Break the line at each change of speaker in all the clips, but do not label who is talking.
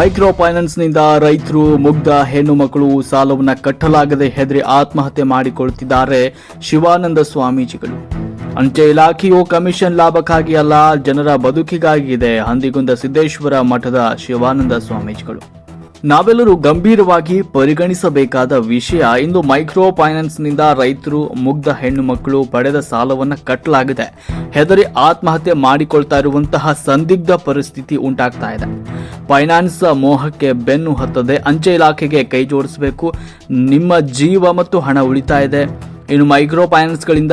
Micro ಫೈನಾನ್ಸ್ನಿಂದ ರೈತರು, ಮುಗ್ಧ ಹೆಣ್ಣು ಮಕ್ಕಳು ಸಾಲವನ್ನು ಕಟ್ಟಲಾಗದೆ ಹೆದರಿ ಆತ್ಮಹತ್ಯೆ ಮಾಡಿಕೊಳ್ಳುತ್ತಿದ್ದಾರೆ ಶಿವಾನಂದ ಸ್ವಾಮೀಜಿಗಳು. ಅಂಚೆ ಇಲಾಖೆಯು ಕಮಿಷನ್ ಲಾಭಕ್ಕಾಗಿ ಅಲ್ಲ, ಜನರ ಬದುಕಿಗಾಗಿ ಇದೆ, ಹಂದಿಗುಂದ ಸಿದ್ದೇಶ್ವರ ಮಠದ ಶಿವಾನಂದ ಸ್ವಾಮೀಜಿಗಳು. ನಾವೆಲ್ಲರೂ ಗಂಭೀರವಾಗಿ ಪರಿಗಣಿಸಬೇಕಾದ ವಿಷಯ ಇಂದು ಮೈಕ್ರೋ ಫೈನಾನ್ಸ್ನಿಂದ ರೈತರು, ಮುಗ್ಧ ಹೆಣ್ಣು ಮಕ್ಕಳು ಪಡೆದ ಸಾಲವನ್ನು ಕಟ್ಟಲಾಗಿದೆ. ಹೆದರಿ ಆತ್ಮಹತ್ಯೆ ಮಾಡಿಕೊಳ್ತಾ ಇರುವಂತಹ ಸಂದಿಗ್ಧ ಪರಿಸ್ಥಿತಿ ಉಂಟಾಗ್ತಾ ಇದೆ. ಫೈನಾನ್ಸ್ ಮೋಹಕ್ಕೆ ಬೆನ್ನು ಹತ್ತದೆ, ಅಂಚೆ ಇಲಾಖೆಗೆ ಕೈ ಜೋಡಿಸಬೇಕು. ನಿಮ್ಮ ಜೀವ ಮತ್ತು ಹಣ ಉಳಿತಾಯಿದೆ ಇನ್ನು ಮೈಕ್ರೋ ಫೈನಾನ್ಸ್ಗಳಿಂದ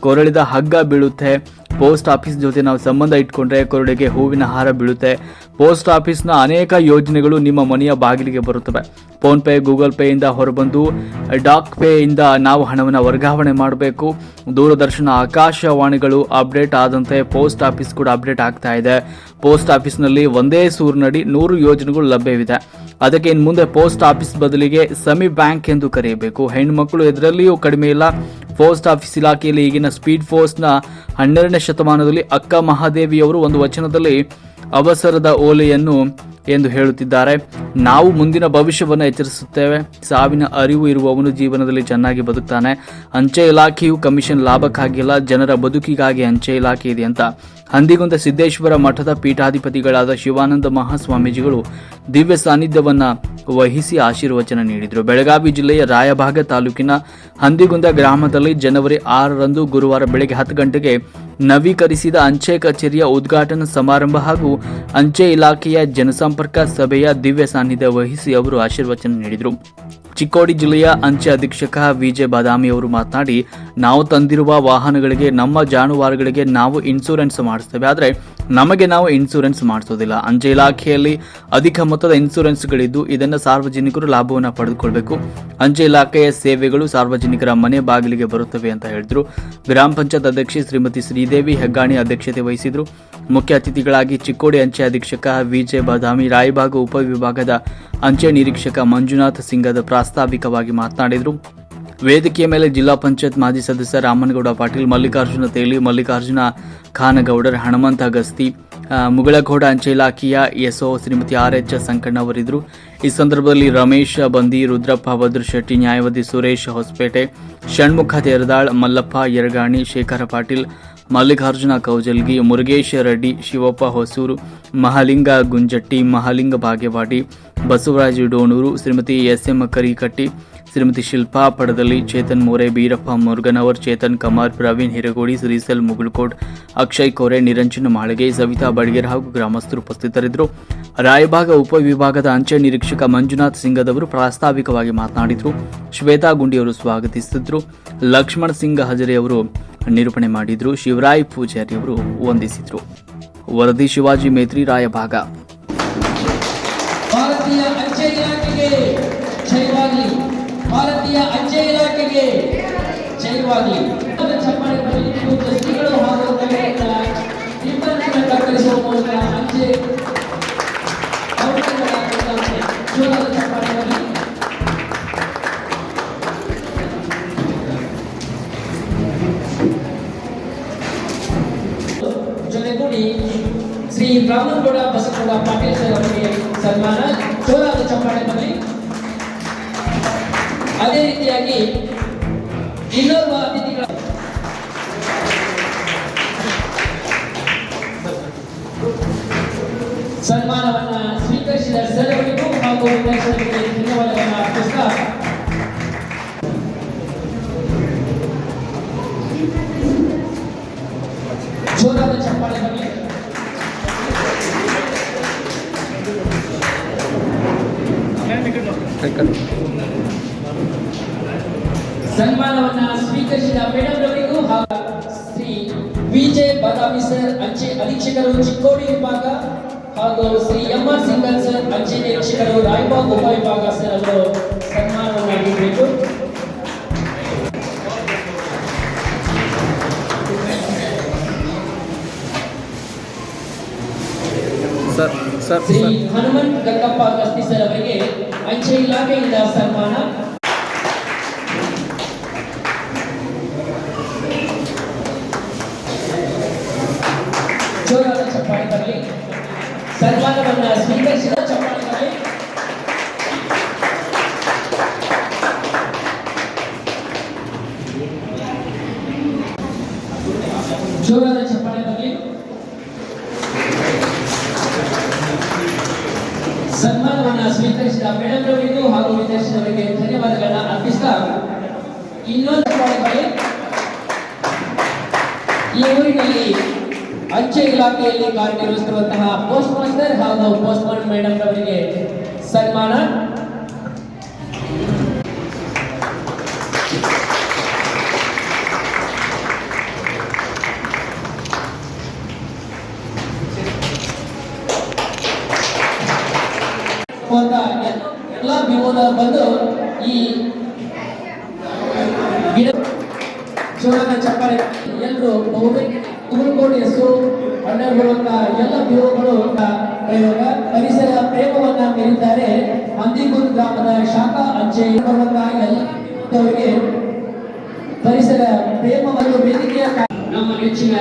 ಕೊರಳಿದ ಹಗ್ಗ ಬೀಳುತ್ತೆ. ಪೋಸ್ಟ್ ಆಫೀಸ್ ಜೊತೆ ನಾವು ಸಂಬಂಧ ಇಟ್ಕೊಂಡ್ರೆ ಕೊರಡೆಗೆ ಹೂವಿನ ಹಾರ ಬೀಳುತ್ತೆ. ಪೋಸ್ಟ್ ಆಫೀಸ್ನ ಅನೇಕ ಯೋಜನೆಗಳು ನಿಮ್ಮ ಮನೆಯ ಬಾಗಿಲಿಗೆ ಬರುತ್ತವೆ. ಫೋನ್ ಪೇ, ಗೂಗಲ್ ಪೇಯಿಂದ ಹೊರಬಂದು, ಡಾಕ್ ಪೇಯಿಂದ ನಾವು ಹಣವನ್ನು ವರ್ಗಾವಣೆ ಮಾಡಬೇಕು. ದೂರದರ್ಶನ, ಆಕಾಶವಾಣಿಗಳು ಅಪ್ಡೇಟ್ ಆದಂತೆ ಪೋಸ್ಟ್ ಆಫೀಸ್ ಕೂಡ ಅಪ್ಡೇಟ್ ಆಗ್ತಾ ಇದೆ. ಪೋಸ್ಟ್ ಆಫೀಸ್ನಲ್ಲಿ ಒಂದೇ ಸೂರಿನಡಿ ನೂರು ಯೋಜನೆಗಳು ಲಭ್ಯವಿದೆ. ಅದಕ್ಕೆ ಇನ್ನು ಮುಂದೆ ಪೋಸ್ಟ್ ಆಫೀಸ್ ಬದಲಿಗೆ ಸಮಿ ಬ್ಯಾಂಕ್ ಎಂದು ಕರೆಯಬೇಕು. ಹೆಣ್ಣುಮಕ್ಕಳು ಇದರಲ್ಲಿಯೂ ಕಡಿಮೆ ಇಲ್ಲ. ಪೋಸ್ಟ್ ಆಫೀಸ್ ಇಲಾಖೆಯಲ್ಲಿ ಈಗಿನ ಸ್ಪೀಡ್ ಪೋಸ್ಟ್ನ ಹನ್ನೆರಡನೇ ಶತಮಾನದಲ್ಲಿ ಅಕ್ಕ ಮಹಾದೇವಿಯವರು ಒಂದು ವಚನದಲ್ಲಿ ಅವಸರದ ಓಲೆಯನ್ನು ಎಂದು ಹೇಳುತ್ತಿದ್ದಾರೆ. ನಾವು ಮುಂದಿನ ಭವಿಷ್ಯವನ್ನು ಎಚ್ಚರಿಸುತ್ತೇವೆ. ಸಾವಿನ ಅರಿವು ಇರುವವನು ಜೀವನದಲ್ಲಿ ಚೆನ್ನಾಗಿ ಬದುಕ್ತಾನೆ. ಅಂಚೆ ಇಲಾಖೆಯು ಕಮಿಷನ್ ಲಾಭಕ್ಕಾಗಿಲ್ಲ, ಜನರ ಬದುಕಿಗಾಗಿ ಅಂಚೆ ಇಲಾಖೆ ಇದೆ ಅಂತ ಹಂದಿಗುಂದ ಸಿದ್ದೇಶ್ವರ ಮಠದ ಪೀಠಾಧಿಪತಿಗಳಾದ ಶಿವಾನಂದ ಮಹಾಸ್ವಾಮೀಜಿಗಳು ದಿವ್ಯ ಸಾನ್ನಿಧ್ಯವನ್ನ ವಹಿಸಿ ಆಶೀರ್ವಚನ ನೀಡಿದರು. ಬೆಳಗಾವಿ ಜಿಲ್ಲೆಯ ರಾಯಭಾಗ ತಾಲೂಕಿನ ಹಂದಿಗುಂದ ಗ್ರಾಮದಲ್ಲಿ ಜನವರಿ ಆರರಂದು ಗುರುವಾರ ಬೆಳಗ್ಗೆ ಹತ್ತು ಗಂಟೆಗೆ ನವೀಕರಿಸಿದ ಅಂಚೆ ಕಚೇರಿಯ ಉದ್ಘಾಟನಾ ಸಮಾರಂಭ ಹಾಗೂ ಅಂಚೆ ಇಲಾಖೆಯ ಜನಸಂಪರ್ಕ ಸಭೆಯ ದಿವ್ಯ ಸಾನ್ನಿಧ್ಯ ವಹಿಸಿ ಅವರು ಆಶೀರ್ವಚನ ನೀಡಿದರು. ಚಿಕ್ಕೋಡಿ ಜಿಲ್ಲೆಯ ಅಂಚೆ ಅಧೀಕ್ಷಕ ವಿಜೆ ಬಾದಾಮಿ ಅವರು ಮಾತನಾಡಿ, ನಾವು ತಂದಿರುವ ವಾಹನಗಳಿಗೆ, ನಮ್ಮ ಜಾನುವಾರುಗಳಿಗೆ ನಾವು ಇನ್ಸೂರೆನ್ಸ್ ಮಾಡಿಸ್ತೇವೆ. ಆದರೆ ನಮಗೆ ನಾವು ಇನ್ಸೂರೆನ್ಸ್ ಮಾಡಿಸೋದಿಲ್ಲ. ಅಂಚೆ ಇಲಾಖೆಯಲ್ಲಿ ಅಧಿಕ ಮೊತ್ತದ ಇನ್ಸೂರೆನ್ಸ್ಗಳಿದ್ದು ಇದನ್ನು ಸಾರ್ವಜನಿಕರು ಲಾಭವನ್ನು ಪಡೆದುಕೊಳ್ಬೇಕು. ಅಂಚೆ ಇಲಾಖೆಯ ಸೇವೆಗಳು ಸಾರ್ವಜನಿಕರ ಮನೆ ಬಾಗಿಲಿಗೆ ಬರುತ್ತವೆ ಅಂತ ಹೇಳಿದ್ರು. ಗ್ರಾಮ ಪಂಚಾಯತ್ ಅಧ್ಯಕ್ಷೆ ಶ್ರೀಮತಿ ಶ್ರೀದೇವಿ ಹೆಗ್ಗಾಣಿ ಅಧ್ಯಕ್ಷತೆ ವಹಿಸಿದ್ರು. ಮುಖ್ಯ ಅತಿಥಿಗಳಾಗಿ ಚಿಕ್ಕೋಡಿ ಅಂಚೆ ಅಧೀಕ್ಷಕ ವಿಜೆ ಬಾದಾಮಿ ರಾಯಭಾಗ ಉಪವಿಭಾಗದ ಅಂಚೆ ನಿರೀಕ್ಷಕ ಮಂಜುನಾಥ್ ಸಿಂಗದ ಪ್ರಾಸ್ತಾವಿಕವಾಗಿ ಮಾತನಾಡಿದರು. ವೇದಿಕೆಯ ಮೇಲೆ ಜಿಲ್ಲಾ ಪಂಚಾಯತ್ ಮಾಜಿ ಸದಸ್ಯ ರಾಮನಗೌಡ ಪಾಟೀಲ್, ಮಲ್ಲಿಕಾರ್ಜುನ ತೇಲಿ, ಮಲ್ಲಿಕಾರ್ಜುನ ಖಾನಗೌಡರ್ ಹನುಮಂತ ಅಗಸ್ತಿ ಮುಗಳಘೋಡ ಅಂಚೆ ಇಲಾಖೆಯ SO Shrimati R H Sankanna ಅವರಿದ್ದರು. ಈ ಸಂದರ್ಭದಲ್ಲಿ ರಮೇಶ್ ಬಂದಿ, ರುದ್ರಪ್ಪ ಭದ್ರಶೆಟ್ಟಿ ನ್ಯಾಯವಾದಿ ಸುರೇಶ್, ಹೊಸಪೇಟೆ, ಷಣ್ಮುಖ ತೇರದಾಳ್, ಮಲ್ಲಪ್ಪ, ಯರಗಾಣಿ, ಶೇಖರ ಪಾಟೀಲ್, ಮಲ್ಲಿಕಾರ್ಜುನ ಕೌಜಲ್ಗಿ, ಮುರುಗೇಶ್ ರೆಡ್ಡಿ, ಶಿವಪ್ಪ ಹೊಸೂರು, ಮಹಾಲಿಂಗ ಗುಂಜಟ್ಟಿ, ಮಹಾಲಿಂಗ ಭಾಗ್ಯವಾಡಿ ಬಸವರಾಜ ಡೋಣೂರು, ಶ್ರೀಮತಿ ಎಸ್ ಎಂ ಕರಿಕಟ್ಟಿ ಶ್ರೀಮತಿ ಶಿಲ್ಪಾ ಪಡದಲ್ಲಿ ಚೇತನ್ ಮೋರೆ, ಬೀರಪ್ಪ ಮುರುಗನವರ್, ಚೇತನ್ ಕಮಾರ್, ಪ್ರವೀಣ್ ಹಿರಗೋಡಿ ಶ್ರೀಸೆಲ್ ಮುಗುಳ್ಕೋಟ್, ಅಕ್ಷಯ್ ಕೋರೆ, ನಿರಂಜನ ಮಾಳಿಗೆ, ಸವಿತಾ ಬಡ್ಗೇರ್ ಹಾಗೂ ಗ್ರಾಮಸ್ಥರು ಉಪಸ್ಥಿತರಿದ್ದರು. ರಾಯಭಾಗ ಉಪವಿಭಾಗದ ಅಂಚೆ ನಿರೀಕ್ಷಕ ಮಂಜುನಾಥ್ ಸಿಂಗದವರು ಪ್ರಾಸ್ತಾವಿಕವಾಗಿ ಮಾತನಾಡಿದರು. ಶ್ವೇತಾ ಗುಂಡಿಯವರು ಸ್ವಾಗತಿಸಿದ್ರು. ಲಕ್ಷ್ಮಣ್ ಸಿಂಗ್ ಹಜರೆ ಅವರು ನಿರೂಪಣೆ ಮಾಡಿದರು. ಶಿವರಾಯ್ ಪೂಜಾರಿ ಅವರು ವಂದಿಸಿದ್ರು. ವರದಿ ಶಿವಾಜಿ ಮೇತ್ರಿ, ರಾಯಭಾಗ.
ಜಯವಾಗಲಿ ಚಪ್ಪಾಳೆ ಬರಲಿ ಮತ್ತು ಶ್ರೀಗಳು ಹಾಗೂ ಕವಿಗಳ ರಿಬ್ಬನ್ಗಳನ್ನು ಕತ್ತರಿಸುವ ಮೂಲಕ ಅಂಚೆ ಔಷಧಗಳ ಕುರಿತಂತೆ ಜೋರಾದ ಚಪ್ಪಾಳೆ ಬರಲಿ ಜೊತೆಗೂಡಿ ಶ್ರೀ ಬ್ರಾಹ್ಮಣಗೌಡ ಬಸಗೌಡ ಪಾಟೀಲ್ ಸರ್ ಅವರಿಗೆ ಸನ್ಮಾನ. ಜೋರಾದ ಚಪ್ಪಾಳೆ ಜೋರಾದ ಚಪ್ಪಾಳೆ ಬರಲಿ ಸನ್ಮಾನವನ್ನ ಸ್ವೀಕರಿಸಿದ ಮೇಡಮ್ ಅವರಿಗೂ ಹಾಗೂ ಶ್ರೀ ವಿಜೆ ಬಾದಾಮಿ ಸರ್ ಅಂಚೆ ಅಧೀಕ್ಷಕರು ಚಿಕ್ಕೋಡಿ ವಿಭಾಗ ಹಾಗೂ Shri M R Singal sir ಅಂಚೆ ನಿರೀಕ್ಷಕರು ರಾಯಬಾಗ್ ಉಪವಿಭಾಗ ಸರ್ ಅವರು ಸನ್ಮಾನವನ್ನ ನೀಡಬೇಕು
sir sir.
Shri Hanumant Gangappa Gasti sir ಅವರಿಗೆ ಅಂಚೆ ಇಲಾಖೆಯಿಂದ ಸನ್ಮಾನ. ಜೋರಾದ ಚಪ್ಪಾಳೆ ಬರಲಿ ಸನ್ಮಾನವನ್ನ ಊರಿನಲ್ಲಿ ಅಂಚೆ ಇಲಾಖೆಯಲ್ಲಿ ಕಾರ್ಯನಿರ್ವಹಿಸುತ್ತಿರುವಂತಹ ಪೋಸ್ಟ್ ಮಾಸ್ಟರ್ ಹಾಗೂ ಪೋಸ್ಟ್ ಮಾನ್ ಮೇಡಮ್ ಅವರಿಗೆ ಸನ್ಮಾನ. ಎಲ್ಲ ಬಿಒದವ್ರು ಬಂದು ಈ ಗಿಡ ಜೋರಾದ ಚಪ್ಪಾಳೆ ಎಲ್ಲರೂ ಬಹುತೇಕ ತುಮಕೂರು ಹೆಸರು ಅಂಡರ್ ಎಲ್ಲ ಬಿಒಗಳು ಪ್ರಯೋಗ, ಪರಿಸರ ಪ್ರೇಮವನ್ನ ಮೆರಿದ್ದಾರೆ ಹಂದಿಗುಂದ್ ಗ್ರಾಮದ ಶಾಖಾ ಅಂಚೆ ಎಲ್ಲವರಿಗೆ ಪರಿಸರ ಪ್ರೇಮವನ್ನು ವೇದಿಕೆಯ ನಮ್ಮ ನೆಚ್ಚಿನ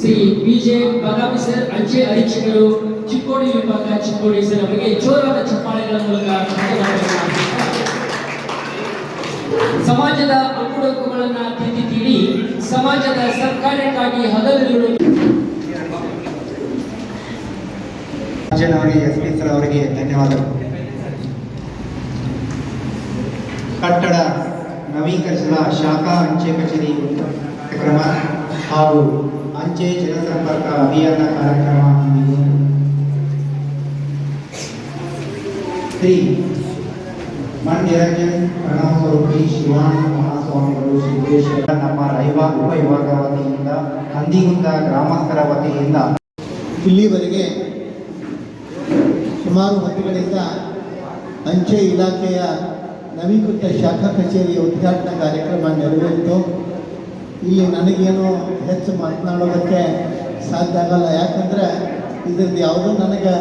ಶ್ರೀ ಬಿಜೆ ಬದಾಮಿ ಸರ್, ಅಂಚೆ ಅಧೀಕ್ಷಕರು, ಚಿಕ್ಕೋಡಿ ವಿಭಾಗ ಚಿಕ್ಕೋಡಿ ಸರ್ ಅವರಿಗೆ ಜೋರಾದ ಚಪ್ಪಾಳೆಗಳ ಮೂಲಕ ಸಮಾಜದ ಅಂಕುಡೊಂಕುಗಳನ್ನ ತಿದ್ದಿ ತೀಡಿ ಸಮಾಜದ ಸರ್ಕಾರಕ್ಕಾಗಿ ಹಗಲಿರುಳು
ರಾಜನ್ ಅವರಿಗೆ ಎಸ್ ಪಿ ಸರ್ ಅವರಿಗೆ ಧನ್ಯವಾದಗಳು. ಕಟ್ಟಡ ನವೀಕರಿಸಿದ ಶಾಖಾ ಅಂಚೆ ಕಚೇರಿ ಕಾರ್ಯಕ್ರಮ ಹಾಗೂ ಅಂಚೆ ಜನಸಂಪರ್ಕ ಅಭಿಯಾನ ಕಾರ್ಯಕ್ರಮ ಶ್ರೀ ಮಂಡ್ಯರಂಜನ್ ನಿರಂಜನ್ ಪ್ರಣವ ಸ್ವರೂಪಿ, ಶಿವಾನಂದ ಮಹಾಸ್ವಾಮಿಗಳು ಸಿದ್ದೇಶ್ವರ ನಮ್ಮ ರೈವ ಉಪವಿಭಾಗ ವತಿಯಿಂದ ಹಂದಿಗುಂದ ಗ್ರಾಮಸ್ಥರ ವತಿಯಿಂದ.
ಇಲ್ಲಿವರೆಗೆ ಸುಮಾರು ಹೊತ್ತುಗಳಿಂದ ಅಂಚೆ ಇಲಾಖೆಯ ನವೀಕೃತ ಶಾಖಾ ಕಚೇರಿಯ ಉದ್ಘಾಟನಾ ಕಾರ್ಯಕ್ರಮ ನೆರವೇರಿತು. ಇಲ್ಲಿ ನನಗೇನು ಹೆಚ್ಚು ಮಾತನಾಡೋದಕ್ಕೆ ಸಾಧ್ಯ ಆಗಲ್ಲ. ಯಾಕಂದರೆ ಇದ್ರದ್ದು ಯಾವುದೂ ನನಗೆ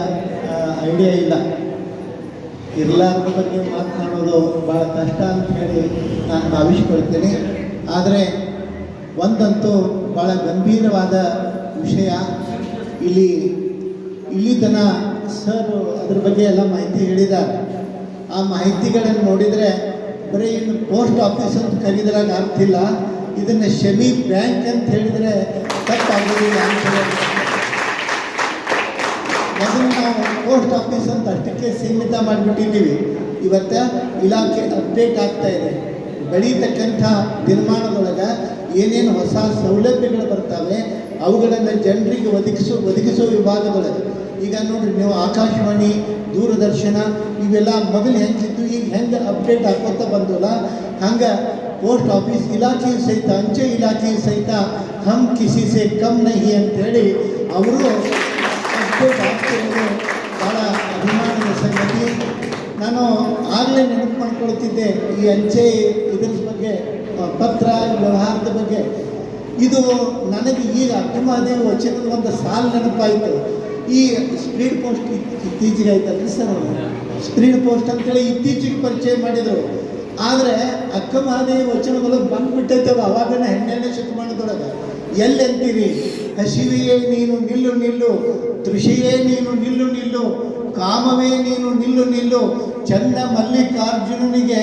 ಐಡಿಯಾ ಇಲ್ಲ. ಇರ್ಲಾರ್ದ ಬಗ್ಗೆ ಮಾತನಾಡೋದು ಭಾಳ ಕಷ್ಟ ಅಂತ ಹೇಳಿ ನಾನು ಭಾವಿಸ್ಕೊಳ್ತೀನಿ. ಆದರೆ ಒಂದಂತೂ ಭಾಳ ಗಂಭೀರವಾದ ವಿಷಯ. ಇಲ್ಲಿ ಇಲ್ಲಿ ತನ ಸರ್ ಅದ್ರ ಬಗ್ಗೆ ಎಲ್ಲ ಮಾಹಿತಿ ಹೇಳಿದ್ದಾರೆ. ಆ ಮಾಹಿತಿಗಳನ್ನು ನೋಡಿದರೆ ಬರೀ ಇನ್ನು ಪೋಸ್ಟ್ ಆಫೀಸ್ ಅಂತ ಕರೀದ್ರಾಗ ಆಗ್ತಿಲ್ಲ. ಇದನ್ನು ಶಮಿ ಬ್ಯಾಂಕ್ ಅಂತ ಹೇಳಿದರೆ ತಪ್ಪಾಗೋದಿಲ್ಲ ಅಂತ ಮೊದಲು ನಾವು ಪೋಸ್ಟ್ ಆಫೀಸ್ ಅಂತ ಅಷ್ಟಕ್ಕೆ ಸೀಮಿತ ಮಾಡಿಬಿಟ್ಟಿದ್ದೀವಿ. ಇವತ್ತು ಇಲಾಖೆ ಅಪ್ಡೇಟ್ ಆಗ್ತಾ ಇದೆ. ಬೆಳೀತಕ್ಕಂಥ ನಿರ್ಮಾಣದೊಳಗೆ ಏನೇನು ಹೊಸ ಸೌಲಭ್ಯಗಳು ಬರ್ತವೆ ಅವುಗಳನ್ನು ಜನರಿಗೆ ಒದಗಿಸೋ ಒದಗಿಸೋ ವಿಭಾಗದೊಳಗೆ. ಈಗ ನೋಡ್ರಿ, ನೀವು ಆಕಾಶವಾಣಿ, ದೂರದರ್ಶನ, ಇವೆಲ್ಲ ಮೊದಲು ಹೆಂಗಿದ್ದು ಈಗ ಹೆಂಗೆ ಅಪ್ಡೇಟ್ ಆಗ್ಕೊತ ಬಂದಲ್ಲ ಹಂಗೆ ಪೋಸ್ಟ್ ಆಫೀಸ್ ಇಲಾಖೆಯು ಸಹಿತ, ಅಂಚೆ ಇಲಾಖೆಯು ಸಹಿತ, ಹಮ್ ಕಿಸಿ ಸೆ ಕಮ್ ನಹಿ ಅಂತೇಳಿ ಅವರು ಅಪ್ಡೇಟ್ ಆಗ್ತಿರೋದು ಭಾಳ ಅಭಿಮಾನದ ಸಂಗತಿ. ನಾನು ಆಗಲೇ ನೆನಪು ಮಾಡ್ಕೊಳ್ತಿದ್ದೆ ಈ ಅಂಚೆ ಇದ್ರ ಬಗ್ಗೆ ಪತ್ರ, ವ್ಯವಹಾರದ ಬಗ್ಗೆ. ಇದು ನನಗೆ ಈಗ ಅಕ್ಕಮಹಾದೇವ ವಚನದ ಒಂದು ಸಾಲು ನೆನಪಾಯಿತು. ಈ ಸ್ಪೀಡ್ ಪೋಸ್ಟ್ ಇತ್ತೀಚೆಗೆ ಆಯ್ತಲ್ರಿ ಸರ್ ಸ್ಪೀಡ್ ಪೋಸ್ಟ್ ಅಂತೇಳಿ ಇತ್ತೀಚೆಗೆ ಪರಿಚಯ ಮಾಡಿದರು. ಆದರೆ ಅಕ್ಕ ಮಹಾದೇವಿ ವಚನಗಳು ಬಂದ್ಬಿಟ್ಟೈತವ ಅವಾಗನ ಹನ್ನೆರಡನೇ ಶತಮಾನದೊಳಗೆ ಎಲ್ಲೆಂತೀರಿ ಹಸಿವೆಯೇ ನೀನು ನಿಲ್ಲು ನಿಲ್ಲು ತೃಷಿಯೇ ನೀನು ನಿಲ್ಲು ನಿಲ್ಲು ಕಾಮವೇ ನೀನು ನಿಲ್ಲು ನಿಲ್ಲು. ಚಂದ ಮಲ್ಲಿಕಾರ್ಜುನನಿಗೆ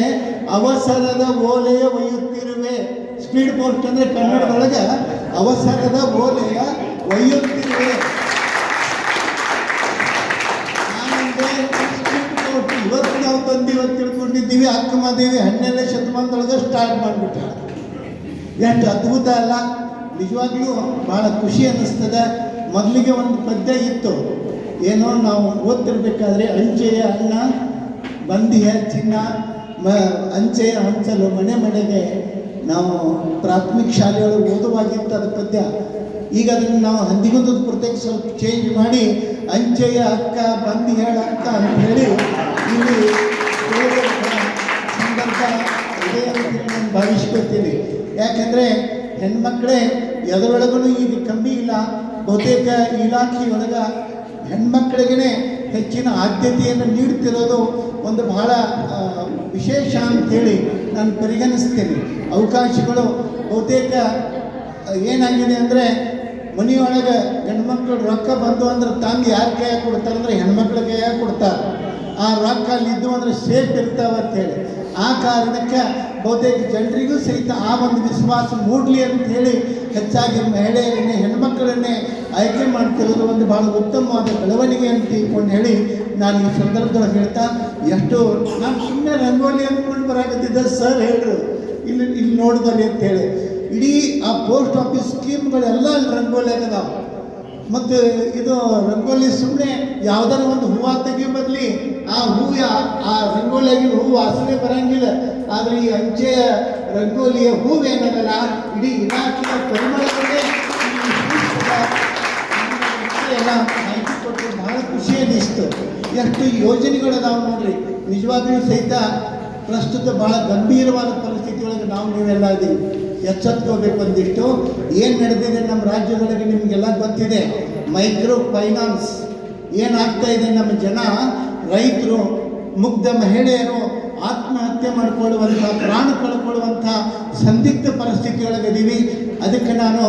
ಅವಸರದ ಓಲೆಯ ಒಯ್ಯುತ್ತಿರುವೆ. ಸ್ಪೀಡ್ ಪೋಸ್ಟ್ ಅಂದರೆ ಕನ್ನಡದೊಳಗೆ ಅವಸರದ ಓಲೆಯ ಒಯ್ಯುತ್ತಿರುವೆ. ತಿಳ್ಕೊಂಡಿದ್ದೀವಿ ಅಕ್ಕಮಹಾದೇವಿ ಹನ್ನೆರಡನೇ ಶತಮಾನದೊಳಗೆ ಸ್ಟಾರ್ಟ್ ಮಾಡಿಬಿಟ್ಟ ಎಷ್ಟು ಅದ್ಭುತ ಅಲ್ಲ. ನಿಜವಾಗ್ಲೂ ಭಾಳ ಖುಷಿ ಅನ್ನಿಸ್ತದೆ. ಮೊದಲಿಗೆ ಒಂದು ಪದ್ಯ ಇತ್ತು. ಏನೋ ನಾವು ಓದ್ತಿರ್ಬೇಕಾದ್ರೆ ಅಂಚೆಯ ಅಣ್ಣ ಬಂದಿಯ ಚಿನ್ನ, ಮ, ಅಂಚೆಯ ಹಂಚಲು ಮನೆ ಮನೆಗೆ ನಾವು ಪ್ರಾಥಮಿಕ ಶಾಲೆಯೊಳಗೆ ಓದುವಾಗಿತ್ತು ಅದು ಪದ್ಯ. ಈಗ ಅದನ್ನು ನಾವು ಹಂದಿಗೊಂದು ಪ್ರತ್ಯೇಕ ಸ್ವಲ್ಪ ಚೇಂಜ್ ಮಾಡಿ, ಅಂಚೆಯ ಅಕ್ಕ ಬಂದಿ ಹೇಳ ಅಕ್ಕ ಅಂತ ಹೇಳಿ ಇಲ್ಲಿ ಇದೆ ರೀತಿ ನಾನು ಭಾವಿಸ್ಕೊಳ್ತೀನಿ ಯಾಕಂದರೆ ಹೆಣ್ಮಕ್ಳೇ ಎದರೊಳಗೂ ಇದು ಕಮ್ಮಿ ಇಲ್ಲ. ಬಹುತೇಕ ಇಲಾಖೆಯೊಳಗೆ ಹೆಣ್ಮಕ್ಳಿಗೇ ಹೆಚ್ಚಿನ ಆದ್ಯತೆಯನ್ನು ನೀಡುತ್ತಿರೋದು ಒಂದು ಬಹಳ ವಿಶೇಷ ಅಂತೇಳಿ ನಾನು ಪರಿಗಣಿಸ್ತೇನೆ. ಅವಕಾಶಗಳು ಬಹುತೇಕ ಏನಾಗಿದೆ ಅಂದರೆ ಮನೆಯೊಳಗೆ ಹೆಣ್ಮಕ್ಳು ರೊಕ್ಕ ಬಂದು ಅಂದ್ರೆ ತಂದು ಯಾರು ಕೈಯಾಗ ಕೊಡ್ತಾರೆ ಅಂದರೆ ಹೆಣ್ಮಕ್ಳ ಕೈಯಾಗ ಕೊಡ್ತಾರೆ ಆ ರೊಕ್ಕ ಅಲ್ಲಿದ್ದು ಅಂದ್ರೆ ಸೇಫ್ ಇರ್ತಾವ ಅಂತೇಳಿ. ಆ ಕಾರಣಕ್ಕೆ ಬಹುತೇಕ ಜನರಿಗೂ ಸಹಿತ ಆ ಒಂದು ವಿಶ್ವಾಸ ಮೂಡಲಿ ಅಂತ ಹೇಳಿ ಹೆಚ್ಚಾಗಿ ಮಹಿಳೆಯರನ್ನೇ ಹೆಣ್ಮಕ್ಕಳನ್ನೇ ಆಯ್ಕೆ ಮಾಡ್ತಿರೋದು ಒಂದು ಬಹಳ ಉತ್ತಮವಾದ ಬೆಳವಣಿಗೆ ಅಂತ ತಿಳ್ಕೊಂಡು ಹೇಳಿ ನಾನು ಈ ಸಂದರ್ಭದೊಳಗೆ ಹೇಳ್ತಾ, ಎಷ್ಟು, ನಾನು ಸುಮ್ಮನೆ ರಂಗೋಲಿ ಅಂದ್ಕೊಂಡು ಬರಾಕತ್ತಿದ್ದ ಸರ್ ಹೇಳ್ರು. ಇಲ್ಲಿ ಇಲ್ಲಿ ನೋಡಿದಲ್ಲಿ ಅಂತ ಹೇಳಿ. ಇಡೀ ಆ ಪೋಸ್ಟ್ ಆಫೀಸ್ ಸ್ಕೀಮ್ಗಳೆಲ್ಲ ಅಲ್ಲಿ ರಂಗೋಲಿ ಅದಾವ ಮತ್ತು ಇದು ರಂಗೋಲಿ ಸುಮ್ಮನೆ ಯಾವ್ದಾರ ಒಂದು ಹೂವು ತೆಗಿ ಬದಲಿ ಆ ಹೂವು, ಆ ರಂಗೋಲಿಯಾಗಿನ ಹೂವು ವಾಸನೆ ಬರಂಗಿಲ್ಲ. ಆದರೆ ಈ ಅಂಚೆಯ ರಂಗೋಲಿಯ ಹೂವೇನಲ್ಲ ಇಡೀ ಇಲಾಖೆಯ ವಿಶಿಷ್ಟದ ಎಲ್ಲ ಮಾಹಿತಿ ಕೊಟ್ಟು ಬಹಳ ಖುಷಿ ಅನ್ನಿಸ್ತು. ಎಷ್ಟು ಯೋಜನೆಗಳು ನಾವು ನೋಡ್ರಿ. ನಿಜವಾಗ್ಲೂ ಸಹಿತ ಪ್ರಸ್ತುತ ಬಹಳ ಗಂಭೀರವಾದ ಪರಿಸ್ಥಿತಿಯೊಳಗೆ ನಾವು ನೀವೆಲ್ಲ ಇದ್ದೀವಿ ಎಚ್ಚೆತ್ಕೋಬೇಕು ಒಂದಿಷ್ಟು ಏನು ನಡೆದಿದೆ ನಮ್ಮ ರಾಜ್ಯದೊಳಗೆ ನಿಮಗೆಲ್ಲ ಗೊತ್ತಿದೆ. ಮೈಕ್ರೋ ಫೈನಾನ್ಸ್ ಏನಾಗ್ತಾ ಇದೆ ನಮ್ಮ ಜನ, ರೈತರು, ಮುಗ್ಧ ಮಹಿಳೆಯರು ಆತ್ಮಹತ್ಯೆ ಮಾಡಿಕೊಳ್ಳುವಂಥ ಪ್ರಾಣ ಕಳ್ಕೊಳ್ಳುವಂಥ ಸಂದಿಗ್ಧ ಪರಿಸ್ಥಿತಿಯೊಳಗಿದ್ದೀವಿ ಅದಕ್ಕೆ ನಾನು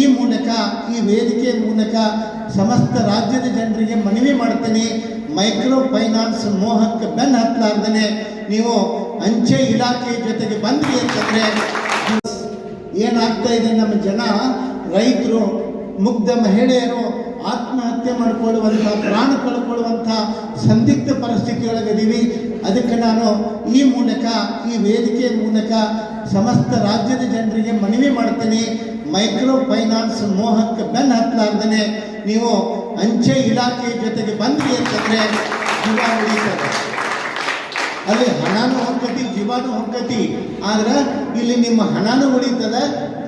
ಈ ಮೂಲಕ, ಈ ವೇದಿಕೆ ಮೂಲಕ ಸಮಸ್ತ ರಾಜ್ಯದ ಜನರಿಗೆ ಮನವಿ ಮಾಡ್ತೀನಿ. ಮೈಕ್ರೋ ಫೈನಾನ್ಸ್ ಮೋಹಕ್ಕೆ ಬೆನ್ನು ಹತ್ತಲಾರ್ದೇ ನೀವು ಅಂಚೆ ಇಲಾಖೆ ಜೊತೆಗೆ ಬಂದ್ರಿ ಅಂತಂದರೆ ಏನಾಗ್ತಾ ಇದೆ ನಮ್ಮ ಜನ, ರೈತರು, ಮುಗ್ಧ ಮಹಿಳೆಯರು ಆತ್ಮಹತ್ಯೆ ಮಾಡಿಕೊಳ್ಳುವಂಥ, ಪ್ರಾಣ ಕಳ್ಕೊಳ್ಳುವಂಥ ಸಂದಿಗ್ಧ ಪರಿಸ್ಥಿತಿಯೊಳಗಿದ್ದೀವಿ ಅದಕ್ಕೆ ನಾನು ಈ ಮೂಲಕ, ಈ ವೇದಿಕೆ ಮೂಲಕ ಸಮಸ್ತ ರಾಜ್ಯದ ಜನರಿಗೆ ಮನವಿ ಮಾಡ್ತೀನಿ. ಮೈಕ್ರೋ ಫೈನಾನ್ಸ್ ಮೋಹಕ್ಕೆ ಬೆನ್ನು ಹತ್ತಲಾರ್ದೇ ನೀವು ಅಂಚೆ ಇಲಾಖೆ ಜೊತೆಗೆ ಬಂದ್ರಿ ಅಂತಂದರೆ ಜೀವ ಅಲ್ಲಿ ಹಣನೂ ಹೊಕ್ಕತಿ, ಜೀವಾನು ಹೊಕ್ಕತಿ. ಆದ್ರೆ ಇಲ್ಲಿ ನಿಮ್ಮ ಹಣನೂ ಉಳಿತದ,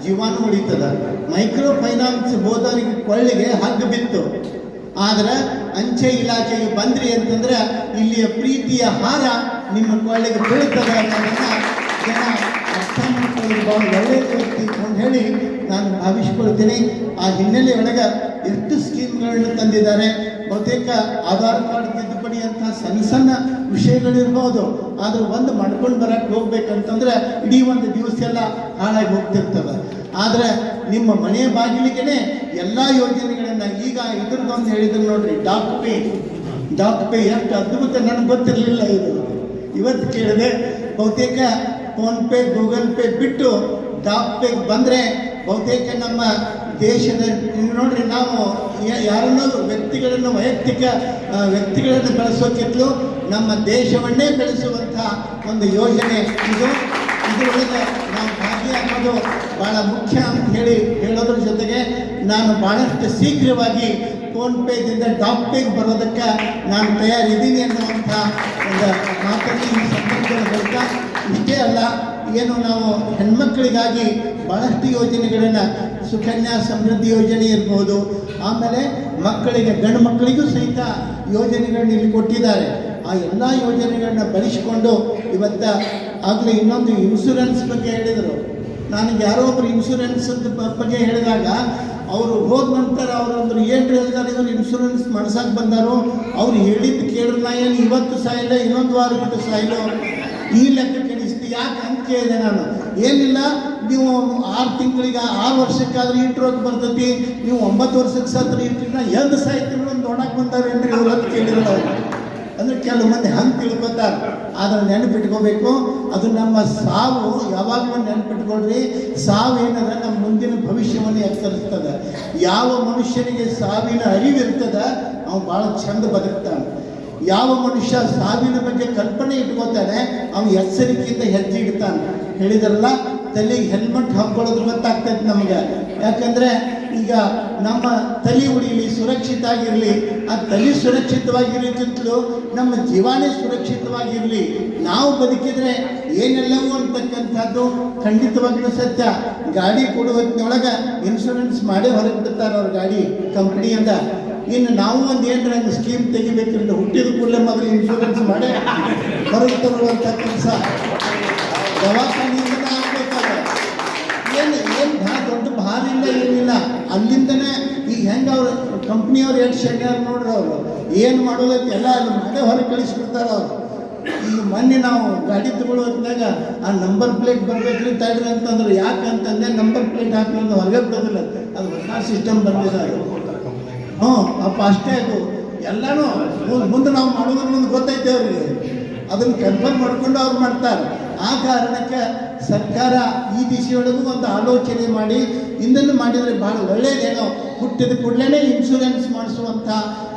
ಜೀವಾನು ಉಳಿತದ. ಮೈಕ್ರೋ ಫೈನಾನ್ಸ್ ಹೋದವರಿಗೆ ಕೊಳ್ಳಿಗೆ ಹಗ್ಗ ಬಿತ್ತು. ಆದ್ರೆ ಅಂಚೆ ಇಲಾಖೆಗೆ ಬಂದ್ರಿ ಅಂತಂದ್ರೆ ಇಲ್ಲಿಯ ಪ್ರೀತಿಯ ಹಾರ ನಿಮ್ಮ ಕೊಳ್ಳಿಗೆ ಬೀಳುತ್ತದೆ ಅನ್ನೋದನ್ನ ಜನ ಅರ್ಥ ಮಾಡ್ಕೊಳ್ಳೋದು ಭಾಳ ಒಳ್ಳೆಯದು ಅಂತ ಹೇಳಿ ನಾನು ಭಾವಿಸ್ಕೊಳ್ತೀನಿ. ಆ ಹಿನ್ನೆಲೆಯೊಳಗೆ ಎಷ್ಟು ಸ್ಕೀಮ್ಗಳನ್ನು ತಂದಿದ್ದಾರೆ? ಬಹುತೇಕ ಆಧಾರ್ ಕಾರ್ಡ್ ತಿದ್ದುಪಡಿ ಅಂತ ಸಣ್ಣ ಸಣ್ಣ ವಿಷಯಗಳಿರ್ಬೋದು. ಆದ್ರೆ ಒಂದು ಮಾಡ್ಕೊಂಡು ಬರಕ್ಕೆ ಹೋಗ್ಬೇಕಂತಂದ್ರೆ ಇಡೀ ಒಂದು ದಿವಸ ಎಲ್ಲ ಹಾಳಾಗಿ ಹೋಗ್ತಿರ್ತವೆ. ಆದರೆ ನಿಮ್ಮ ಮನೆಯ ಬಾಗಿಲಿಗೆ ಎಲ್ಲ ಯೋಜನೆಗಳನ್ನು ಈಗ ಇದ್ರದ್ದೊಂದು ಹೇಳಿದ್ರು ನೋಡ್ರಿ ಡಾಕ್ ಪೇ ಡಾಕ್ ಪೇ ಎಷ್ಟು ಅದ್ಭುತ ನನಗೆ ಗೊತ್ತಿರಲಿಲ್ಲ ಇದು. ಇವತ್ತು ಕೇಳಿದೆ, ಬಹುತೇಕ ಫೋನ್ಪೇ ಗೂಗಲ್ ಪೇ ಬಿಟ್ಟು ಡಾಕ್ ಪೇ ಬಂದರೆ ಬಹುತೇಕ ನಮ್ಮ ದೇಶದ ನೋಡ್ರಿ ನಾವು ಯಾರನ್ನೋ ವ್ಯಕ್ತಿಗಳನ್ನು ವೈಯಕ್ತಿಕ ವ್ಯಕ್ತಿಗಳನ್ನು ಬೆಳೆಸೋಕ್ಕಿಂತಲೂ ನಮ್ಮ ದೇಶವನ್ನೇ ಬೆಳೆಸುವಂಥ ಒಂದು ಯೋಜನೆ ಇದು. ಇದರೊಳಗೆ ನಾವು ಭಾಗಿಯಾಗೋದು ಭಾಳ ಮುಖ್ಯ ಅಂತ ಹೇಳಿ ಹೇಳೋದ್ರ ಜೊತೆಗೆ ನಾನು ಭಾಳಷ್ಟು ಶೀಘ್ರವಾಗಿ ಫೋನ್ಪೇದಿಂದ ಟಾಪ್ ಪೇಗೆ ಬರೋದಕ್ಕೆ ನಾನು ತಯಾರಿದ್ದೀನಿ ಅನ್ನುವಂಥ ಒಂದು ಮಾತನ್ನು ಈ ಸಂದರ್ಭದಲ್ಲಿ ಹೇಳ್ತಾ ಇಷ್ಟೇ ಅಲ್ಲ. ಏನು ನಾವು ಹೆಣ್ಮಕ್ಳಿಗಾಗಿ ಬಹಳಷ್ಟು ಯೋಜನೆಗಳನ್ನು ಸುಕನ್ಯಾ ಸಮೃದ್ಧಿ ಯೋಜನೆ ಇರ್ಬೋದು. ಆಮೇಲೆ ಮಕ್ಕಳಿಗೆ, ಗಂಡು ಮಕ್ಕಳಿಗೂ ಸಹಿತ ಯೋಜನೆಗಳನ್ನ ಇಲ್ಲಿ ಕೊಟ್ಟಿದ್ದಾರೆ. ಆ ಎಲ್ಲ ಯೋಜನೆಗಳನ್ನ ಬಳಸಿಕೊಂಡು ಇವತ್ತ ಆಗಲೇ ಇನ್ನೊಂದು ಇನ್ಶೂರೆನ್ಸ್ ಬಗ್ಗೆ ಹೇಳಿದರು. ನನಗೆ ಯಾರೋ ಒಬ್ರು ಇನ್ಶೂರೆನ್ಸ್ ಬಗ್ಗೆ ಹೇಳಿದಾಗ ಅವರು ಹೋದ ನಂತರ ಅವರು ಅಂದ್ರು ಏನು ಹೇಳಿದಾರೆ ಇವರು ಇನ್ಶೂರೆನ್ಸ್ ಮಾಡ್ಸಕ್ಕೆ ಬಂದಾರೋ? ಅವ್ರು ಹೇಳಿದ್ದು ನಾ ಏನು ಇವತ್ತು ಸಾಯಿಲ್ಲ ಇನ್ನೊಂದು ವಾರ ಬಿಟ್ಟು ಸಾಯಿಲ್ಲ ಈ ಲೆಕ್ಕ ಕೆಡಿಸ್ತಿ ಯಾಕೆ ಕೇಳಿದೆ ನಾನು. ಏನಿಲ್ಲ, ನೀವು ಆರು ತಿಂಗಳಿಗೆ ಆರು ವರ್ಷಕ್ಕಾದ್ರೆ ಇಂಟ್ರೋಕ್ ಬರ್ತೈತಿ, ನೀವು ಒಂಬತ್ತು ವರ್ಷಕ್ಕೆ ಸತ್ರ ಇಟ್ಟಿನ ಎಂದು ಸಾಯ್ತೀವಿ ಒಂದು ನೋಡಕ್ಕೆ ಬಂದಾರೇನ್ರಿ ಇವ್ರು ಅಂತ ಕೇಳಿದ್ರು ಅವ್ರು ಅಂದ್ರೆ ಕೆಲವು ಮಂದಿ ಹಂಗೆ ತಿಳ್ಕೊತಾರೆ. ಆದ್ರೆ ನೆನಪಿಟ್ಕೋಬೇಕು, ಅದು ನಮ್ಮ ಸಾವು ಯಾವಾಗಲೂ ನೆನಪಿಟ್ಕೊಳ್ರಿ. ಸಾವು ಏನಂದ್ರೆ ನಮ್ಮ ಮುಂದಿನ ಭವಿಷ್ಯವನ್ನು ಎಚ್ಚರಿಸ್ತದೆ ಯಾವ ಮನುಷ್ಯನಿಗೆ ಸಾವಿನ ಅರಿವಿರ್ತದ ಅವನು ಭಾಳ ಚಂದ ಬದುಕ್ತಾನೆ. ಯಾವ ಮನುಷ್ಯ ಸಾವಿನ ಬಗ್ಗೆ ಕಲ್ಪನೆ ಇಟ್ಕೋತಾನೆ ಅವನು ಎಚ್ಚರಿಕೆಯಿಂದ ಹೆಜ್ಜೆ ಇಡ್ತಾನೆ. ಹೇಳಿದ್ರಲ್ಲ ತಲೆಗೆ ಹೆಲ್ಮೆಟ್ ಹಾಕೊಳ್ಳೋದು ಗೊತ್ತಾಗ್ತೈತೆ ನಮಗೆ. ಯಾಕಂದ್ರೆ, ಈಗ ನಮ್ಮ ತಲೆ ಉಳಿಲಿ ಸುರಕ್ಷಿತ ಆಗಿರಲಿ ಆ ತಲೆ ಸುರಕ್ಷಿತವಾಗಿರೋಕ್ಕಿಂತಲೂ ನಮ್ಮ ಜೀವಾನೇ ಸುರಕ್ಷಿತವಾಗಿರಲಿ. ನಾವು ಬದುಕಿದ್ರೆ ಏನೆಲ್ಲವೂ ಅಂತಕ್ಕಂಥದ್ದು ಖಂಡಿತವಾಗ್ಲೂ ಸತ್ಯ. ಗಾಡಿ ಕೊಡುವ ಹೊತ್ತಿನೊಳಗೆ ಇನ್ಶೂರೆನ್ಸ್ ಮಾಡೇ ಹೊರಗೆ ಬಿಡ್ತಾರೆ ಅವ್ರ ಗಾಡಿ ಕಂಪ್ನಿಯಿಂದ ಇನ್ನು ನಾವು ಒಂದು ಏನಾರ ಒಂದು ಸ್ಕೀಮ್ ತೆಗಿಬೇಕಂದ್ರೆ ಹುಟ್ಟಿದ ಕೂಡಲೇ ಮೊದಲು ಇನ್ಶೂರೆನ್ಸ್ ಮಾಡಿ. ಹೊರಗೆ ತರುವಂಥ ಕೆಲಸ. ದವಾಖಾನೆಯಿಂದ ಆಗ್ಬೇಕಾದ್ರೆ. ಏನು ಏನು ಭಾಳ ದೊಡ್ಡ ಇಲ್ಲ ಏನಿಲ್ಲ. ಅಲ್ಲಿಂದನೇ ಈಗ ಹೆಂಗೆ ಅವ್ರು ಕಂಪ್ನಿಯವ್ರು ಎಷ್ಟು ಶನಿಯಾರ ನೋಡ್ರಿ ಅವರು ಏನು ಮಾಡೋದಕ್ಕೆ ಎಲ್ಲ ಅಲ್ಲಿ ಮಾಡೇ ಹೊರಗೆ ಕಳಿಸ್ಬಿಡ್ತಾರೆ ಅವರು. ಈಗ ಮೊನ್ನೆ ನಾವು ಗಾಡಿ ತಗೊಳ್ಳೋ ಹೊತ್ನಾಗ ಆ ನಂಬರ್ ಪ್ಲೇಟ್ ಬರಬೇಕ್ರಿ ತಡ್ರಿ ಅಂತಂದ್ರೆ. ಯಾಕೆ ನಂಬರ್ ಪ್ಲೇಟ್ ಹಾಕಿದ್ರೆ ಹೊರಗೆ ಬಿಡೋದಿಲ್ಲ ಅದು ಹೊಸ ಸಿಸ್ಟಮ್ ಬಂದಿದೆ ಹ್ಞೂ ಅಪ್ಪ ಅಷ್ಟೇ ಅದು. ಎಲ್ಲನೂ ಮುಂದೆ ನಾವು ಮಾಡೋದ್ರ ಮುಂದೆ ಗೊತ್ತೈತೆ ಅವ್ರಿಗೆ. ಅದನ್ನು ಕನ್ಫರ್ಮ್ ಮಾಡ್ಕೊಂಡು ಅವ್ರು ಮಾಡ್ತಾರೆ. ಆ ಕಾರಣಕ್ಕೆ ಸರ್ಕಾರ ಈ ದಿಶೆಯೊಳಗೂ ಒಂದು ಆಲೋಚನೆ ಮಾಡಿ ಇಂದನ್ನು ಮಾಡಿದರೆ ಭಾಳ ಒಳ್ಳೆಯದೇನೋ ಹುಟ್ಟಿದ ಕೂಡಲೇ ಇನ್ಶೂರೆನ್ಸ್ ಮಾಡಿಸುವಂಥ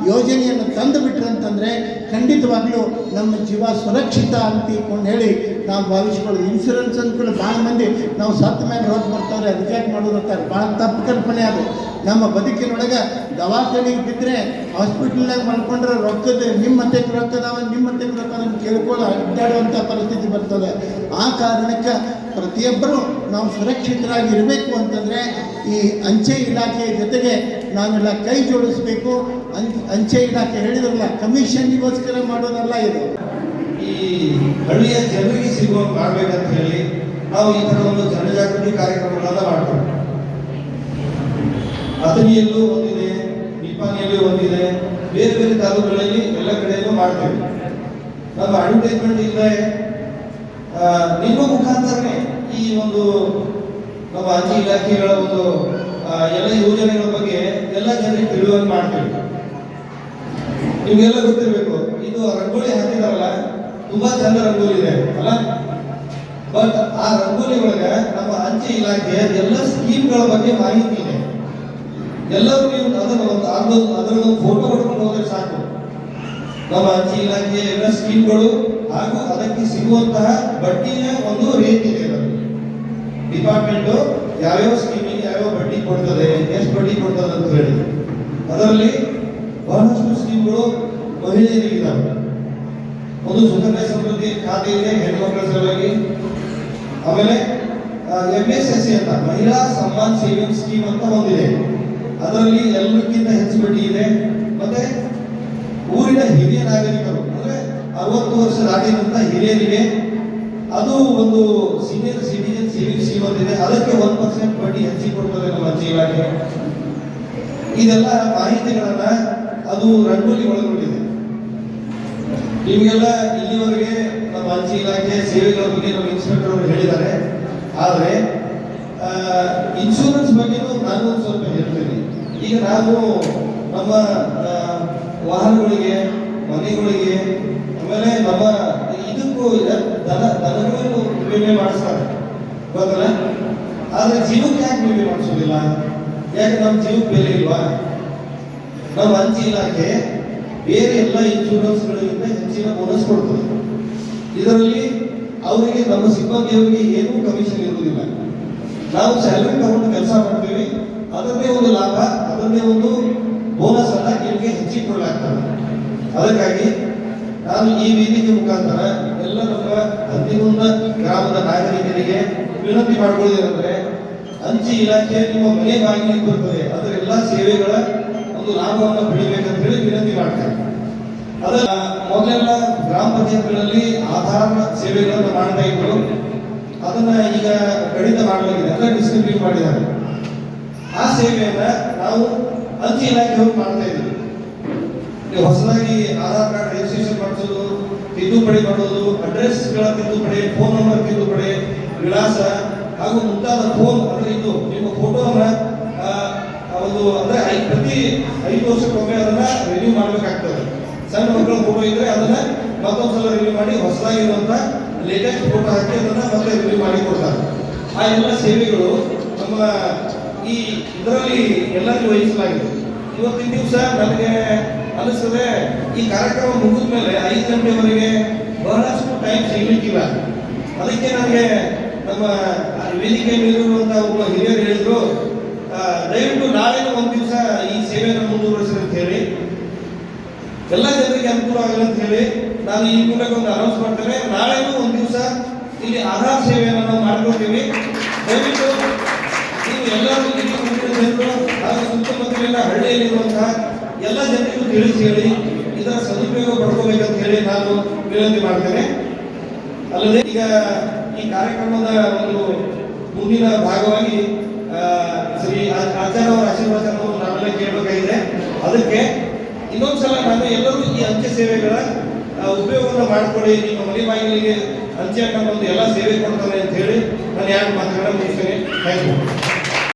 ಯೋಜನೆಯನ್ನು ತಂದು ಬಿಟ್ರಂತಂದರೆ ಖಂಡಿತವಾಗಲೂ ನಮ್ಮ ಜೀವ ಸುರಕ್ಷಿತ ಅಂತ ಇಟ್ಕೊಂಡು ಹೇಳಿ ನಾವು ಭಾವಿಸ್ಕೊಳ್ಳೋದು. ಇನ್ಶೂರೆನ್ಸ್ ಅಂದ್ಕೊಂಡು ಭಾಳ ಮಂದಿ, ನಾವು ಸತ್ತ ಮೇಲೆ ರೋಗ ಬರ್ತಾವ್ರೆ ಅದಕ್ಕೆ ಮಾಡೋದು ಅಂತಾರೆ. ಭಾಳ ತಪ್ಪು ಕಲ್ಪನೆ ಅದು. ನಮ್ಮ ಬದುಕಿನೊಳಗೆ ದವಾಖಾನೆ ಬಿದ್ದರೆ ಹಾಸ್ಪಿಟಲ್ನಾಗ ಮಲ್ಕೊಂಡ್ರೆ ರೊಕ್ಕದ ನಿಮ್ಮ ಮತ್ತೆ ರೊಕ್ಕದಾವ ನಿಮ್ಮ ಮತ್ತೆ ರೊಕ್ಕ ಕೇಳ್ಕೊಳ್ಳೋ ಅಡ್ಡಾಡುವಂಥ ಪರಿಸ್ಥಿತಿ ಬರ್ತದೆ. ಆ ಕಾರಣಕ್ಕೆ ಪ್ರತಿಯೊಬ್ಬರು ನಾವು ಸುರಕ್ಷಿತರಾಗಿ ಇರಬೇಕು ಅಂತಂದರೆ ಈ ಅಂಚೆ ಇಲಾಖೆಯ ಜೊತೆಗೆ ನಾವೆಲ್ಲ ಕೈ ಜೋಡಿಸ್ಬೇಕು. ಅಂ, ಅಂಚೆ ಇಲಾಖೆ ಹೇಳಿದ್ರಲ್ಲ, ಕಮಿಷನ್ಗೋಸ್ಕರ ಮಾಡೋದಲ್ಲ ಇದು.
ಈ ಹಳ್ಳಿಯ ಜನರಿಗೆ ಸಿಗುವಂಗೆ ಮಾಡ್ಬೇಕಂತ ಹೇಳಿ ನಾವು ಈ ಥರ ಒಂದು ಜನಜಾಗೃತಿ ಕಾರ್ಯಕ್ರಮಗಳನ್ನ ಮಾಡ್ತೇವೆ. ಅಥಣಿಯಲ್ಲೂ ಒಂದಿದೆ ನಿಪ್ಪಾಣಿಯಲ್ಲೂ ಒಂದಿದೆ. ಬೇರೆ ಬೇರೆ ತಾಲೂಕುಗಳಲ್ಲಿ ಎಲ್ಲ ಕಡೆಯಲ್ಲೂ ಮಾಡ್ತೇವೆ. ನಮ್ಮ ಅಡ್ವರ್ಟೈಸ್ಮೆಂಟ್ ಇಲ್ಲದೆ ನಿಮ್ಮ ಮುಖಾಂತರನೇ ಈ ಒಂದು ನಮ್ಮ ಅಂಚೆ ಇಲಾಖೆಗಳ ಒಂದು ಎಲ್ಲ ಯೋಜನೆಗಳ ಬಗ್ಗೆ ಎಲ್ಲ ಜನರಿಗೆ ತಿಳುವಳಿಕೆ ಮಾಡ್ತೇವೆ. ನಿಮಗೆಲ್ಲ ಗೊತ್ತಿರಬೇಕು, ಇದು ರಂಗೋಲಿ ಹಾಕಿದಾರಲ್ಲ, ತುಂಬಾ ಚಂದ ರಂಗೋಲಿ ಇದೆ, ಅಲ್ಲ? ಬಟ್ ಆ ರಂಗೋಲಿ ಒಳಗೆ ನಮ್ಮ ಅಂಚೆ ಇಲಾಖೆಯ ಎಲ್ಲ ಸ್ಕೀಮ್ಗಳ ಬಗ್ಗೆ ಮಾಹಿತಿ ಇದೆ. ಎಲ್ಲರೂ ನೀವು ಅದನ್ನು ಒಂದು ಅದರ ಫೋಟೋ ಹೊಡ್ಕೊಂಡು ಹೋದ್ರೆ ಸಾಕು. ನಮ್ಮ ಅಂಚೆ ಇಲಾಖೆಯ ಎಲ್ಲ ಸ್ಕೀಮ್ಗಳು ಹಾಗೂ ಅದಕ್ಕೆ ಸಿಗುವಂತಹ ಬಡ್ಡಿಯ ಒಂದು ರೇಟ್ ಇದೆ ಡಿಪಾರ್ಟ್ಮೆಂಟ್ ಯಾವ್ಯಾವ ಸ್ಕೀಮಿಗೆ ಯಾವ್ಯಾವ ಬಡ್ಡಿ ಕೊಡ್ತದೆ, ಎಷ್ಟು ಬಡ್ಡಿ ಕೊಡ್ತದೆ ಅಂತ ಹೇಳಿ. ಅದರಲ್ಲಿ ಬಹಳಷ್ಟು ಸ್ಕೀಮ್ಗಳು ಮಹಿಳೆಯರಿಗೆ ಇದ್ದಾವೆ ಒಂದು ಸುಕನ್ಯಾ ಸಮೃದ್ಧಿ ಖಾತೆ ಇದೆ ಹೆಣ್ಮಕ್ಳ ಸಲುವಾಗಿ. ಆಮೇಲೆ ಎಂ ಎಸ್ ಎಸ್ ಸಿ ಅಂತ, ಮಹಿಳಾ ಸಮ್ಮಾನ್ ಸೇವಿಂಗ್ ಸ್ಕೀಮ್ ಅಂತ ಒಂದಿದೆ. ಅದರಲ್ಲಿ ಎಲ್ಲಕ್ಕಿಂತ ಹೆಚ್ಚು ಬಡ್ಡಿ ಇದೆ. ಮತ್ತೆ ಊರಿನ ಹಿರಿಯ ನಾಗರಿಕರು, ಅಂದ್ರೆ ಅರವತ್ತು ವರ್ಷ ದಾಟಿದಂತ ಹಿರಿಯರಿಗೆ, ಅದು ಒಂದು ಸೀನಿಯರ್ ಸಿಟಿಜನ್ ಸೇವಿಂಗ್ ಸ್ಕೀಮ್ ಅಂತಿದೆ ಅದಕ್ಕೆ ಒನ್ ಪರ್ಸೆಂಟ್ ಬಡ್ಡಿ ಹೆಚ್ಚಿಗೆ ಕೊಡ್ತದೆ ನಮ್ಮ ಇಲಾಖೆ. ಇದೆಲ್ಲ ಮಾಹಿತಿಗಳನ್ನ ಅದು ರಂಗೋಲಿ ಒಳಗೊಂಡಿದೆ. ನಿಮಗೆಲ್ಲ ಇಲ್ಲಿವರೆಗೆ ನಮ್ಮ ಅಂಚೆ ಇಲಾಖೆ, ಸೇವೆಗಳ ಬಗ್ಗೆ ನಮ್ಮ ಇನ್ಸ್ಪೆಕ್ಟರ್ ಅವರು ಹೇಳಿದ್ದಾರೆ. ಆದರೆ ಇನ್ಶೂರೆನ್ಸ್ ಬಗ್ಗೆ ನಾನು ಸ್ವಲ್ಪ ಹೇಳ್ತೀನಿ. ಈಗ ನಾವು ನಮ್ಮ ವಾಹನಗಳಿಗೆ, ಮನೆಗಳಿಗೆ, ಆಮೇಲೆ ನಮ್ಮ ಇದಕ್ಕೂ ದನ, ದನಗಳನ್ನು ವಿಮೆ ಮಾಡಿಸ್ತಾರೆ. ಗೊತ್ತಲ್ಲ? ಆದರೆ ಜೀವಕ್ಕೆ ಯಾಕೆ ವಿಮೆ ಮಾಡಿಸೋದಿಲ್ಲ? ಯಾಕೆ ನಮ್ಮ ಜೀವಕ್ಕೆ ಬೆಲೆ ಇಲ್ವಾ? ನಮ್ಮ ಅಂಚೆ ಇಲಾಖೆ ಬೇರೆ ಎಲ್ಲ ಇನ್ಶೂರೆನ್ಸ್ಗಳಿಗಿಂತ ಹೆಚ್ಚಿನ ಬೋನಸ್ ಕೊಡ್ತದೆ. ಇದರಲ್ಲಿ ಅವರಿಗೆ, ನಮ್ಮ ಸಿಬ್ಬಂದಿಯವರಿಗೆ ಏನೂ ಕಮಿಷನ್ ಇರುವುದಿಲ್ಲ. ನಾವು ಸ್ಯಾಲರಿ ತಗೊಂಡು ಕೆಲಸ ಮಾಡ್ತೀವಿ. ಅದನ್ನೇ ಒಂದು ಲಾಭ, ಅದನ್ನೇ ಒಂದು ಬೋನಸ್ ಅಂತ ನಿಮಗೆ ಹೆಚ್ಚಿಗೆ ಕೊಡಲಾಗ್ತದೆ. ಅದಕ್ಕಾಗಿ ನಾನು ಈ ವೇದಿಕೆ ಮುಖಾಂತರ ಎಲ್ಲ ನಮ್ಮ ಹತ್ತಿಗುಂದ ಗ್ರಾಮದ ನಾಗರಿಕರಿಗೆ ವಿನಂತಿ ಮಾಡಿಕೊಳ್ಳೋದೇನೆಂದರೆ ಅಂಚೆ ಇಲಾಖೆ ನಿಮ್ಮ ಮನೆ ಬಾಗಿಲಿಗೆ ಬರ್ತದೆ, ಅದರ ಎಲ್ಲ ಸೇವೆಗಳ ಒಂದು ಲಾಭವನ್ನು ಪಡಿಬೇಕಂತ ಹೇಳಿ ವಿನಂತಿ ಮಾಡ್ತೇನೆ. ಅದ ಮೊದಲೆಲ್ಲ ಗ್ರಾಮ ಪಂಚಾಯತ್ಗಳಲ್ಲಿ ಆಧಾರ ಸೇವೆಗಳನ್ನು ಮಾಡ್ತಾ ಇದ್ರು ಅದನ್ನ ಈಗ ಕಡಿತ ಮಾಡಲಾಗಿದೆ ಅಂದ್ರೆ ಡಿಸ್ಟ್ರಿಬ್ಯೂಟ್ ಮಾಡಿದ್ದಾರೆ. ಆ ಸೇವೆಯನ್ನ ನಾವು ಅಂಚೆ ಇಲಾಖೆಯವರು ಮಾಡ್ತಾ ಇದ್ದೀವಿ. ಹೊಸದಾಗಿ ಆಧಾರ್ ಕಾರ್ಡ್ ರಿಜಿಸ್ಟ್ರೇಷನ್ ಮಾಡಿಸೋದು, ತಿದ್ದುಪಡಿ ಮಾಡೋದು ಅಡ್ರೆಸ್ಗಳ ತಿದ್ದುಪಡಿ ಫೋನ್ ನಂಬರ್ ತಿದ್ದುಪಡಿ, ವಿಳಾಸ, ಹಾಗೂ ಮುಂತಾದ ಫೋನ್ ಅಂದ್ರೆ ಇದು. ನಿಮ್ಮ ಫೋಟೋನ ಒಂದು ಅಂದ್ರೆ ಐ- ಪ್ರತಿ ಐದು ವರ್ಷಕ್ಕೊಮ್ಮೆ ಅದನ್ನ ರಿನ್ಯೂ ಮಾಡಬೇಕಾಗ್ತದೆ. ಸಣ್ಣ ಮಕ್ಕಳ ಫೋಟೋ ಇದ್ರೆ ಅದನ್ನ ಮತ್ತೊಂದ್ಸಲ ರಿನ್ಯೂ ಮಾಡಿ ಹೊಸದಾಗಿರುವಂತ ಲೇಟೆಸ್ಟ್ ಫೋಟೋ ಹಾಕಿ ಅದನ್ನ ಮತ್ತೆ ರಿನ್ಯೂ ಮಾಡಿ ಕೊಡ್ತಾರೆ. ಆ ಎಲ್ಲ ಸೇವೆಗಳು ನಮ್ಮ ಈ ಇದರಲ್ಲಿ ಎಲ್ಲರಿಗೂ ವಹಿಸಲಾಗಿದೆ. ಇವತ್ತಿನ ದಿವಸ ನನಗೆ ಅನಿಸ್ತದೆ, ಈ ಕಾರ್ಯಕ್ರಮ ಮುಗಿದ ಮೇಲೆ ಐದು ಗಂಟೆವರೆಗೆ ಬಹಳಷ್ಟು ಟೈಮ್ ಸಿಗಲಿಕ್ಕಿಲ್ಲ ಅದಕ್ಕೆ ನನಗೆ ನಮ್ಮ ವೇದಿಕೆ ಮೇಲಿರುವಂತಹ ಒಬ್ಬ ಹಿರಿಯರು ಹೇಳಿದ್ರು ದಯವಿಟ್ಟು ನಾಳೆ ಒಂದು ದಿವಸ ಈ ಸೇವೆಯನ್ನು ಮುಂದುವರಿಸಿ ಅಂತ ಹೇಳಿ ಎಲ್ಲ ಜನರಿಗೆ ಅನುಕೂಲ ಆಗಲಿ ಅಂತ ಹೇಳಿ ನಾನು ಈ ಮೂಲಕ ಒಂದು ಅನೌನ್ಸ್ ಮಾಡ್ತೇನೆ. ನಾಳೆನೂ ಒಂದು ದಿವಸ ಇಲ್ಲಿ ಆಧಾರ್ ಸೇವೆಯನ್ನು ನಾವು ಮಾಡ್ಕೊಳ್ತೀವಿ ದಯವಿಟ್ಟು ಎಲ್ಲರೂ ಜನರು ಹಾಗೂ ಸುತ್ತಮುತ್ತಲಿನ ಹಳ್ಳಿಯಲ್ಲಿರುವಂತಹ ಎಲ್ಲ ಜನರಿಗೂ ತಿಳಿಸಿ ಹೇಳಿ ಇದರ ಸದುಪಯೋಗ ಪಡ್ಕೋಬೇಕಂತ ಹೇಳಿ ನಾನು ವಿನಂತಿ ಮಾಡ್ತೇನೆ ಅಲ್ಲದೆ ಈಗ ಈ ಕಾರ್ಯಕ್ರಮದ ಒಂದು ಮುಂದಿನ ಭಾಗವಾಗಿ ಶ್ರೀ ಆಚಾರ್ಯ ಅವರ ಆಶೀರ್ವಚನವನ್ನು ನಾವೆಲ್ಲ ಕೇಳಬೇಕಾಗಿದೆ. ಅದಕ್ಕೆ ಇನ್ನೊಂದ್ಸಲ ನಾನು ಎಲ್ಲರೂ ಈ ಅಂಚೆ ಸೇವೆಗಳ ಉಪಯೋಗವನ್ನು ಮಾಡಿಕೊಡಿ ನಿಮ್ಮ ಮನೆ ಬಾಗಿಲಿಗೆ ಅಂಚೆ ಒಂದು ಎಲ್ಲ ಸೇವೆ ಕೊಡ್ತಾರೆ ಅಂತ ಹೇಳಿ ನಾನು ಯಾರು ಮಾತುಗಳನ್ನ ಮುಗಿಸ್ತೇನೆ ಥ್ಯಾಂಕ್ ಯು